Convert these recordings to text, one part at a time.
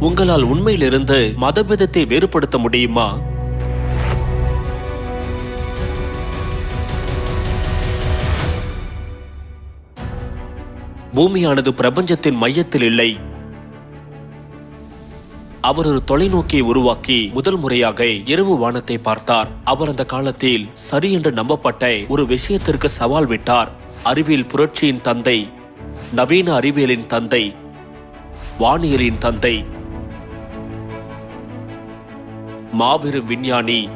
உங்களால் உண்மையிலிருந்து மதபேதத்தை வேறுபடுத்த முடியுமா? பூமியானது பிரபஞ்சத்தின் மையத்தில் இல்லை. அவர் ஒரு தொலைநோக்கியை உருவாக்கி முதல் முறையாக இரவு வானத்தை பார்த்தார். அவர் அந்த காலத்தில் சரி என்று நம்பப்பட்ட ஒரு விஷயத்திற்கு சவால் விட்டார். அறிவியல் புரட்சியின் தந்தை நவீன அறிவியலின் தந்தை வானியலின் தந்தை மாபெரும் விஞ்ஞானி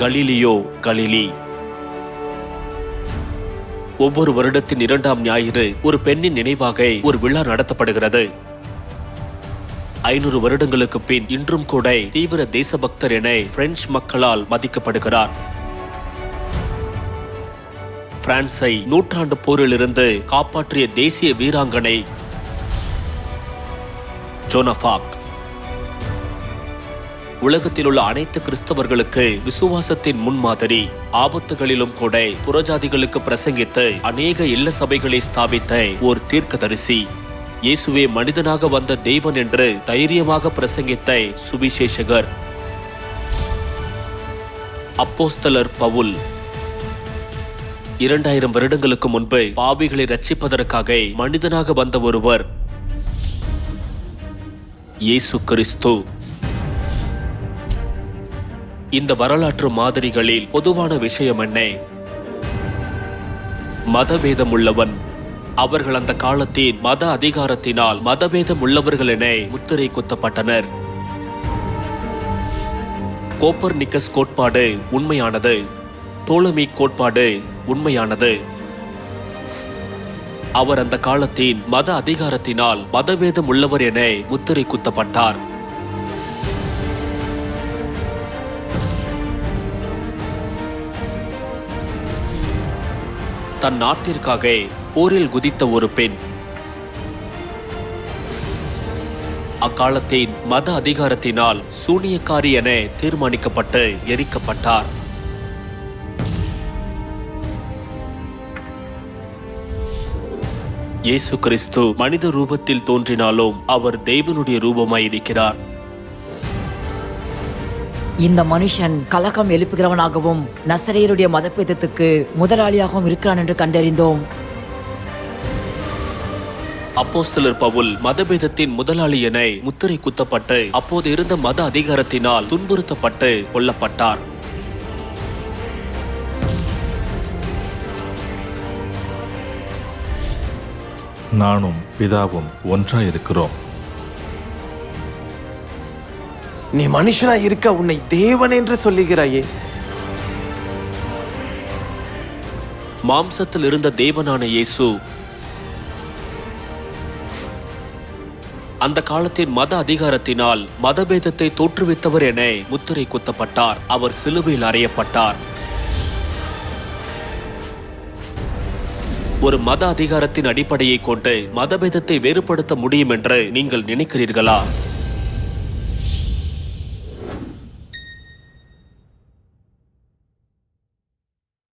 கலிலியோ கலிலி. ஒவ்வொரு வருடத்தின் இரண்டாம் ஞாயிறு ஒரு பெண்ணின் நினைவாக ஒரு விழா நடத்தப்படுகிறது. ஐநூறு வருடங்களுக்கு பின் இன்றும் கூட தீவிர தேசபக்தர் என பிரெஞ்சு மக்களால் மதிக்கப்படுகிறார். பிரான்சை நூற்றாண்டு போரிலிருந்து காப்பாற்றிய தேசிய வீராங்கனை ஜோனஃபாக். உலகத்தில் உள்ள அனைத்து கிறிஸ்தவர்களுக்கு விசுவாசத்தின் முன்மாதிரி ஆபத்துகளிலும் கூட புறஜாதிகளுக்கு பிரசங்கித்து அநேக இல்ல சபைகளை ஸ்தாபித்த ஓர் தீர்க்கதரிசி. இயேசுவே மனிதனாக வந்த தெய்வன் என்று தைரியமாக பிரசங்கித்த சுவிசேஷகர். அப்போஸ்தலர் பவுல். இரண்டாயிரம் வருடங்களுக்கு முன்பு பாவிகளை ரட்சிப்பதற்காக மனிதனாக வந்த ஒருவர் இயேசு கிறிஸ்து. இந்த வரலாற்று மாதிரிகளில் பொதுவான விஷயம் என்ன? மதபேதம் உள்ளவன் அவர்கள் அந்த காலத்தின் மத அதிகாரத்தினால் மதபேதம் உள்ளவர்கள் என முத்திரை குத்தப்பட்டனர். கோப்பர் நிக்கஸ் கோட்பாடு உண்மையானது. டோலமி கோட்பாடு உண்மையானது. அவர் அந்த காலத்தின் மத அதிகாரத்தினால் மதவேதம் உள்ளவர் என முத்திரை குத்தப்பட்டார். தன் நாட்டிற்காக போரில் குதித்த ஒரு பெண். அக்காலத்தின் மத அதிகாரத்தினால் சூனியக்காரி என தீர்மானிக்கப்பட்டு எரிக்கப்பட்டார். இயேசு கிறிஸ்து மனித ரூபத்தில் தோன்றினாலும் அவர் தெய்வனுடைய ரூபமாய் இருக்கிறார் இந்த மனுஷன் கலகம் எழுப்புகிறவனாகவும் நசரேயருடைய மதப்பேதத்துக்கு முதலாளியாகவும் இருக்கிறான் என்று கண்டறிந்தோம். அப்போஸ்தலர் பவுல் மதபேதத்தின் முதலாளி என முத்திரை குத்தப்பட்டு அப்போது இருந்த மத அதிகாரத்தினால் துன்புறுத்தப்பட்டு கொல்லப்பட்டார். நானும் பிதாவும் ஒன்றாயிருக்கிறோம். நீ மனுஷனா இருக்க உன்னை தேவன் என்று சொல்லுகிறாயே. மாம்சத்தில் இருந்த தேவனான இயேசு அந்த காலத்தின் மத அதிகாரத்தினால் மதபேதத்தை தோற்றுவித்தவர் என முத்திரை குத்தப்பட்டார். அவர் சிலுவையில் அறையப்பட்டார். ஒரு மத அதிகாரத்தின் அடிப்படையை கொண்டு மதபேதத்தை வேறுபடுத்த முடியும் என்று நீங்கள் நினைக்கிறீர்களா?